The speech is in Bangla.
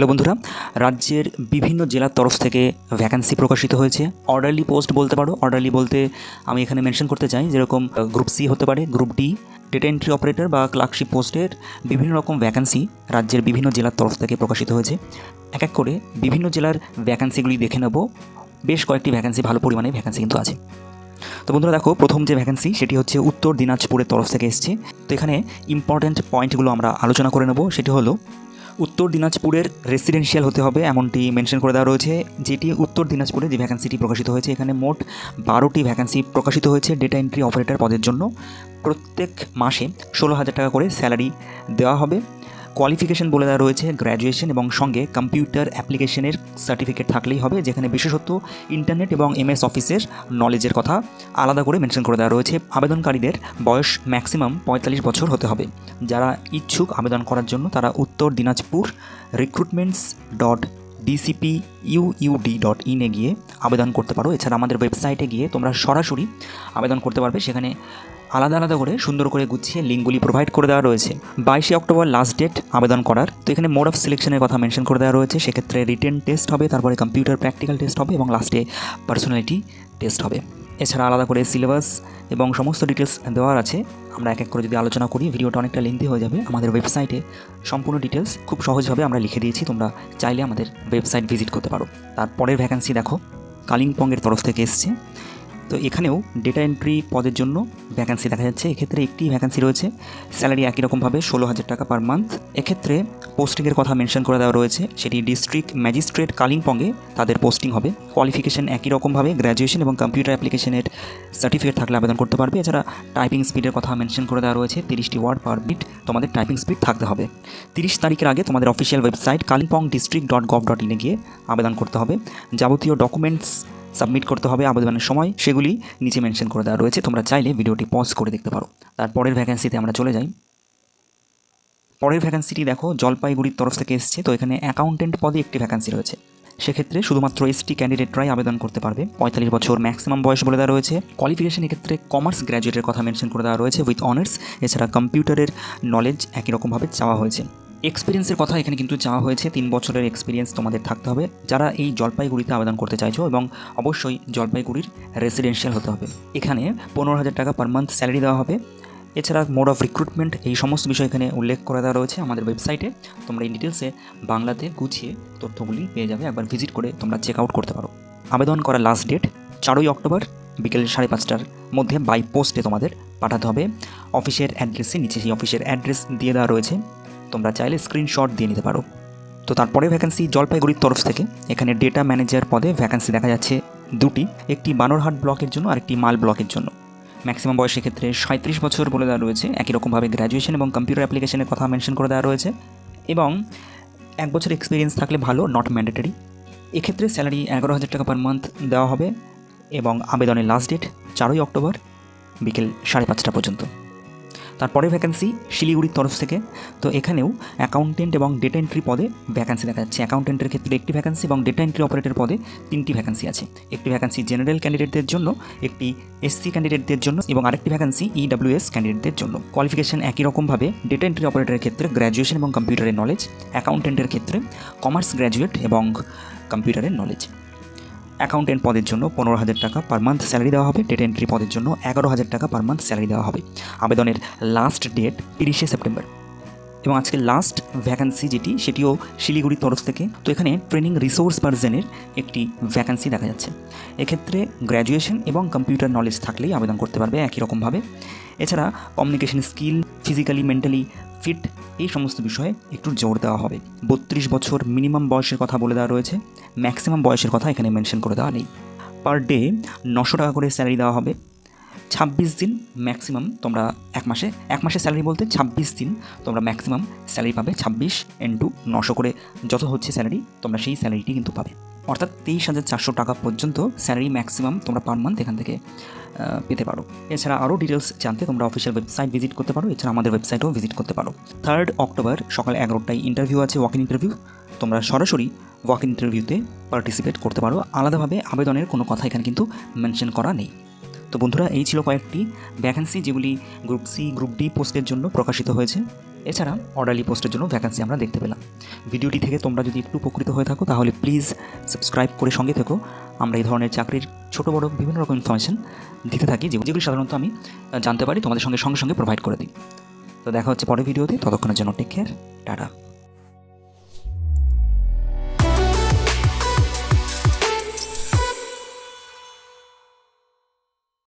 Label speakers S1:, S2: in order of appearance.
S1: হ্যালো বন্ধুরা, রাজ্যের বিভিন্ন জেলার তরফ থেকে ভ্যাকান্সি প্রকাশিত হয়েছে। অর্ডারলি পোস্ট বলতে পারো অর্ডারলি বলতে আমি এখানে মেনশন করতে চাই, যেরকম গ্রুপ সি হতে পারে group D data entry operator বা ক্লার্কশিপ পোস্টের বিভিন্ন রকম ভ্যাকান্সি রাজ্যের বিভিন্ন জেলার তরফ থেকে প্রকাশিত হয়েছে। এক এক করে বিভিন্ন জেলার ভ্যাকান্সিগুলি দেখে নেব। বেশ কয়েকটি ভ্যাকান্সি ভালো পরিমাণে ভ্যাকান্সি কিন্তু আছে। তো বন্ধুরা দেখো, প্রথম যে ভ্যাকেন্সি সেটি হচ্ছে উত্তর দিনাজপুরের তরফ থেকে এসছে। তো এখানে ইম্পর্ট্যান্ট পয়েন্টগুলো আমরা আলোচনা করে নেব, সেটি হলো উত্তর দিনাজপুরের রেসিডেন্সিয়াল হতে হবে এমনটি মেনশন করে দেওয়া রয়েছে। যেটি উত্তর দিনাজপুরে যে ভ্যাকান্সিটি প্রকাশিত হয়েছে, এখানে মোট বারোটি ভ্যাকান্সি প্রকাশিত হয়েছে ডেটা এন্ট্রি অপারেটর পদের জন্য। প্রত্যেক মাসে ষোলো হাজার টাকা করে স্যালারি দেওয়া হবে। কোয়ালিফিকেশন বলে দেওয়া রয়েছে গ্র্যাজুয়েশন এবং সঙ্গে কম্পিউটার অ্যাপ্লিকেশনের সার্টিফিকেট থাকলেই হবে, যেখানে বিশেষত ইন্টারনেট এবং এমএস অফিসের নলেজের কথা আলাদা করে মেনশন করে দেওয়া রয়েছে। আবেদনকারীদের বয়স ম্যাক্সিমাম পঁয়তাল্লিশ বছর হতে হবে। যারা ইচ্ছুক আবেদন করার জন্য, তারা Uttar Dinajpur recruitments dot DCP UUD dot ইনে গিয়ে আবেদন করতে পারো। এছাড়া আমাদের ওয়েবসাইটে গিয়ে তোমরা সরাসরি আবেদন করতে পারবে। সেখানে আলাদা আলাদা করে সুন্দর করে গুছিয়ে লিঙ্কগুলি প্রোভাইড করে দেওয়া রয়েছে। বাইশে অক্টোবর লাস্ট ডেট আবেদন করার। তো এখানে মোড অফ সিলেকশনের কথা মেনশন করে দেওয়া রয়েছে। সেক্ষেত্রে রিটেন টেস্ট হবে, তারপরে কম্পিউটার প্র্যাকটিক্যাল টেস্ট হবে এবং লাস্টে পার্সোনালিটি টেস্ট হবে। এছাড়া আলাদা করে সিলেবাস এবং সমস্ত ডিটেলস দেওয়ার আছে। আমরা এক এক করে যদি আলোচনা করি, ভিডিওটা অনেকটা লেন্থি হয়ে যাবে। আমাদের ওয়েবসাইটে সম্পূর্ণ ডিটেলস খুব সহজভাবে আমরা লিখে দিয়েছি। তোমরা চাইলে আমাদের ওয়েবসাইট ভিজিট করতে পারো। তারপরের ভ্যাকান্সি দেখো। কালিম্পংয়ের তরফ থেকে এসছে। তো এখানেও ডেটা এন্ট্রি পদের জন্য ভ্যাকান্সি দেখা যাচ্ছে। এক্ষেত্রে একটি ভ্যাকান্সি রয়েছে। স্যালারি একই রকমভাবে ষোলো হাজার টাকা পার মান্থ এক্ষেত্রে পোস্টিংয়ের কথা মেনশন করে দেওয়া রয়েছে। সেটি ডিস্ট্রিক্ট ম্যাজিস্ট্রেট কালিম্পংয়ে তাদের পোস্টিং হবে। কোয়ালিফিকেশন একই রকমভাবে গ্র্যাজুয়েশন এবং কম্পিউটার অ্যাপ্লিকেশনের সার্টিফিকেট থাকলে আবেদন করতে পারবে। এছাড়া টাইপিং স্পিডের কথা মেনশন করে দেওয়া রয়েছে। তিরিশটি ওয়ার্ড পার মিনিট তোমাদের টাইপিং স্পিড থাকতে হবে। তিরিশ তারিখের আগে তোমাদের official website Kalimpong district dot gov dot ইনে গিয়ে আবেদন করতে হবে। যাবতীয় ডকুমেন্টস সাবমিট করতে হবে আবেদনের সময়। সেগুলি নিচে মেনশন করে দেওয়া রয়েছে। তোমরা চাইলে ভিডিওটি পজ করে দেখতে পারো। তারপরের ভ্যাকেন্সিতে আমরা চলে যাই। পরের ভ্যাকেন্সিটি দেখো, জলপাইগুড়ির তরফ থেকে এসছে। তো এখানে অ্যাকাউন্টেন্ট পদে একটি ভ্যাকেন্সি রয়েছে। সেক্ষেত্রে শুধুমাত্র এসটি ক্যান্ডিডেটরাই আবেদন করতে পারবে। পঁয়তাল্লিশ বছর ম্যাক্সিমাম বয়স বলে দেওয়া রয়েছে। কোয়ালিফিকেশন এক্ষেত্রে কমার্স গ্র্যাজুয়েটের কথা মেনশন করে দেওয়া রয়েছে উইথ অনার্স এছাড়া কম্পিউটারের নলেজ একই রকমভাবে চাওয়া হয়েছে। এক্সপিরিয়েন্সের কথা এখানে কিন্তু চাওয়া হয়েছে, তিন বছরের এক্সপিরিয়েন্স তোমাদের থাকতে হবে। যারা এই জলপাইগুড়িতে আবেদন করতে চাইছো এবং অবশ্যই জলপাইগুড়ির রেসিডেন্সিয়াল হতে হবে। এখানে পনেরো হাজার টাকা পার মান্থ স্যালারি দেওয়া হবে। এছাড়া মোড অফ রিক্রুটমেন্ট এই সমস্ত বিষয় এখানে উল্লেখ করে দেওয়া রয়েছে আমাদের ওয়েবসাইটে তোমরা এই ডিটেলসে বাংলাতে গুছিয়ে তথ্যগুলি পেয়ে যাবে। একবার ভিজিট করে তোমরা চেক আউট করতে পারো। আবেদন করার লাস্ট ডেট চারই অক্টোবর, বিকেল সাড়ে পাঁচটার মধ্যে বাই পোস্টে তোমাদের পাঠাতে হবে। অফিসের অ্যাড্রেসে নিচে সেই অফিসের অ্যাড্রেস দিয়ে দেওয়া রয়েছে। তোমরা চাইলে স্ক্রিনশট দিয়ে নিতে পারো। তো তারপরে ভ্যাকেন্সি জলপাইগুড়ির তরফ থেকে এখানে ডেটা ম্যানেজার পদে ভ্যাকেন্সি দেখা যাচ্ছে দুটি, একটি বানরহাট ব্লকের জন্য আর একটি মাল ব্লকের জন্য। ম্যাক্সিমাম বয়সের ক্ষেত্রে সাঁত্রিশ বছর বলে দেওয়া রয়েছে। একই রকমভাবে গ্র্যাজুয়েশন এবং কম্পিউটার অ্যাপ্লিকেশনের কথা মেনশন করে দেওয়া রয়েছে। এবং এক বছর এক্সপিরিয়েন্স থাকলে ভালো নট ম্যান্ডেটরি এক্ষেত্রে স্যালারি এগারো হাজার টাকা পার মান্থ দেওয়া হবে এবং আবেদনের লাস্ট ডেট চারই অক্টোবর বিকেল সাড়ে পাঁচটা পর্যন্ত। তারপরে ভ্যাকেন্সি শিলিগুড়ির তরফ থেকে। তো এখানেও অ্যাকাউন্টেন্ট এবং ডেটা এন্ট্রি পদে ভ্যাকেন্সি দেখা যাচ্ছে। অ্যাকাউন্টেন্টের ক্ষেত্রে একটি ভ্যাকেন্সি এবং ডেটা এন্ট্রি অপারেটর পদে তিনটি ভ্যাকেন্সি আছে। একটি ভ্যাকেন্সি জেনারেল ক্যান্ডিডেটদের জন্য, একটি এসসি ক্যান্ডিডেটদের জন্য এবং আরেকটি ভ্যাকেন্সি ইডাব্লিউএস ক্যান্ডিডেটদের জন্য। কোয়ালিফিকেশন একই রকমভাবে ডেটা এন্ট্রি অপারেটরের ক্ষেত্রে গ্র্যাজুয়েশন এবং কম্পিউটারের নলেজ অ্যাকাউন্টেন্টের ক্ষেত্রে কমার্স গ্র্যাজুয়েট এবং কম্পিউটারের নলেজ অ্যাকাউন্টেন্ট পদের জন্য পনেরো হাজার টাকা পার মান্থ স্যালারি দেওয়া হবে। ডেট এন্ট্রি পদের জন্য এগারো হাজার টাকা পার মান্থ স্যালারি দেওয়া হবে। আবেদনের লাস্ট ডেট তিরিশে সেপ্টেম্বর। এবং আজকে লাস্ট ভ্যাকান্সি যেটি, সেটিও শিলিগুড়ির তরফ থেকে। তো এখানে ট্রেনিং রিসোর্স পার্সনের একটি ভ্যাকান্সি দেখা যাচ্ছে। এক্ষেত্রে গ্র্যাজুয়েশন এবং কম্পিউটার নলেজ থাকলেই আবেদন করতে পারবে একই রকমভাবে। এছাড়া communication skill physically mentally fit, এই সমস্ত বিষয়ে একটু জোর দেওয়া হবে। বত্রিশ বছর মিনিমাম বয়সের কথা বলে দেওয়া রয়েছে। ম্যাক্সিমাম বয়সের কথা এখানে মেনশন করে দেওয়া নেই। পার ডে নশো টাকা করে স্যালারি দেওয়া হবে। ছাব্বিশ দিন ম্যাক্সিমাম তোমরা এক মাসে, এক মাসের স্যালারি বলতে ছাব্বিশ দিন তোমরা ম্যাক্সিমাম স্যালারি পাবে। ছাব্বিশ ইন্টু নশো করে যত হচ্ছে স্যালারি, তোমরা সেই স্যালারিটি কিন্তু পাবে। অর্থাৎ তেইশ হাজার চারশো টাকা পর্যন্ত স্যালারি ম্যাক্সিমাম তোমরা পার মান্থ এখান থেকে পেতে পারো। এছাড়া আরও ডিটেলস জানতে তোমরা অফিসিয়াল ওয়েবসাইট ভিজিট করতে পারো, এছাড়া আমাদের ওয়েবসাইটও ভিজিট করতে পারো। থার্ড অক্টোবর সকাল এগারোটায় ইন্টারভিউ আছে ওয়াক ইন ইন্টারভিউ তোমরা সরাসরি ওয়াক ইন ইন্টারভিউতে পার্টিসিপেট করতে পারো। আলাদাভাবে আবেদনের কোনো কথা এখানে কিন্তু মেনশন করা নেই। তো বন্ধুরা, এই ছিল কয়েকটি ভ্যাকেন্সি যেগুলি গ্রুপ সি গ্রুপ ডি পোস্টের জন্য প্রকাশিত হয়েছে। এছাড়া অর্ডারলি পোস্টের জন্য ভ্যাকান্সি আমরা দেখতে পেলাম। ভিডিওটি থেকে তোমরা যদি একটু উপকৃত হয়ে থাকো, তাহলে প্লিজ সাবস্ক্রাইব করে সঙ্গে থেকো। আমরা এই ধরনের চাকরির ছোটো, বড়ো বিভিন্ন রকম ইনফরমেশান দিতে থাকি, যেগুলি সাধারণত আমি জানতে পারি, তোমাদের সঙ্গে সঙ্গে সঙ্গে প্রোভাইড করে দিই। তো দেখা হচ্ছে পরের ভিডিওতে, ততক্ষণের জন্য টেক কেয়ার টাটা।